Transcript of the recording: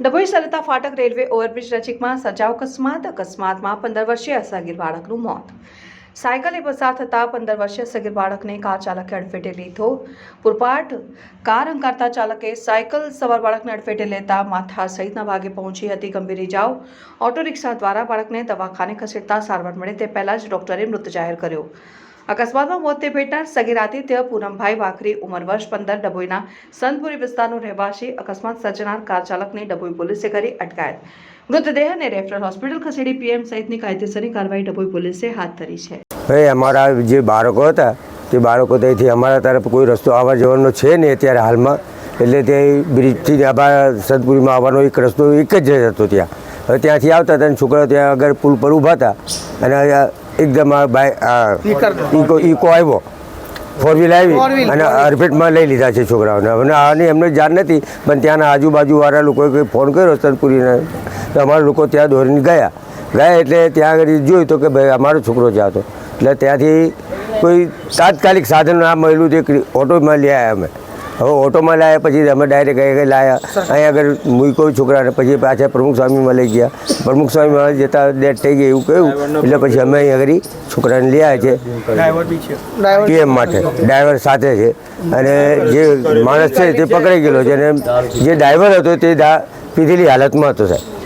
ડભોઈ સરતા ફાટક railway overbridge નજીકમાં સર્જાવ અકસ્માત, અકસ્માતમાં પંદર વર્ષીય અસગીર બાળકનું મોત. સાયકલે પસાર થતા પંદર વર્ષીય સગીર બાળકને કાર ચાલકે અડફેટે લીધો પૂરપાટ. કાર અંકારતા ચાલકે સાયકલ સવાર બાળકને અડફેટે લેતા માથા સહિતના ભાગે પહોંચી હતી ગંભીર ઇજાઓ ઓટો રિક્ષા દ્વારા બાળકને દવાખાને ખસેડતા સારવાર મળે તે પહેલાં જ ડોક્ટરે મૃત જાહેર કર્યો. અકસ્માતમાં મોતે ભેટનાર સગીરાદિત્ય પૂનમભાઈ વાખરી ઉંમર વર્ષ પંદર, ડભોઈના સંતપુરી વિસ્તારનો રહેવાસી અકસ્માત સર્જનાર કાર ચાલકની ડભોઈ પોલીસે કરી અટકાયત. મૃતદેહને રેફરલ હોસ્પિટલ ખસેડી પીએમ સહિતની કાયદેસરની કાર્યવાહી ડભોઈ પોલીસે હાથ ધરી છે. હવે અમારા જે બાળકો હતા, તે બાળકો ત્યાંથી અમારા તરફ કોઈ રસ્તો આવવા જવાનો છે નહીં અત્યારે હાલમાં. એટલે તે બ્રિજથી આભાર સંતપુરીમાં આવવાનો એક રસ્તો એક જ હતો ત્યાં. હવે ત્યાંથી આવતા હતા અને છોકરા ત્યાં આગળ પુલ પર ઊભા હતા. અને એકદમ આ બાઇક ઇકો ઇકો આવ્યો. ફોર વ્હીલ આવી. અને અરફેટમાં લઈ લીધા છે છોકરાઓને. અને આની એમને જાણ નથી પણ ત્યાંના આજુબાજુવાળા લોકોએ કોઈ ફોન કર્યો સંતપુરીને તો અમારા લોકો ત્યાં દોરીને ગયા. ગયા એટલે ત્યાં આગળ જોયું તો કે ભાઈ અમારો છોકરો જ્યાં હતો એટલે ત્યાંથી કોઈ તાત્કાલિક સાધન આ મળ્યું તે ઓટોમાં લઈ આવ્યા અમે. હવે ઓટોમાં લાવ્યા પછી અમે ડાયરેક્ટ અહીંયા લાવ્યા અહીંયા આગળ મૂક્યો છોકરાને પછી પાછા પ્રમુખ સ્વામીમાં લઈ ગયા. પ્રમુખ સ્વામીમાં જતા ડેટ થઈ ગઈ એવું કહ્યું. એટલે પછી અમે અહીંયા આગળ છોકરાને લઈ આવ્યા છે. પીએમ માટે. ડ્રાઈવર સાથે છે. અને જે માણસ છે તે પકડાઈ ગયેલો છે. અને જે ડ્રાઈવર હતો તે પીધેલી હાલતમાં હતો સાહેબ.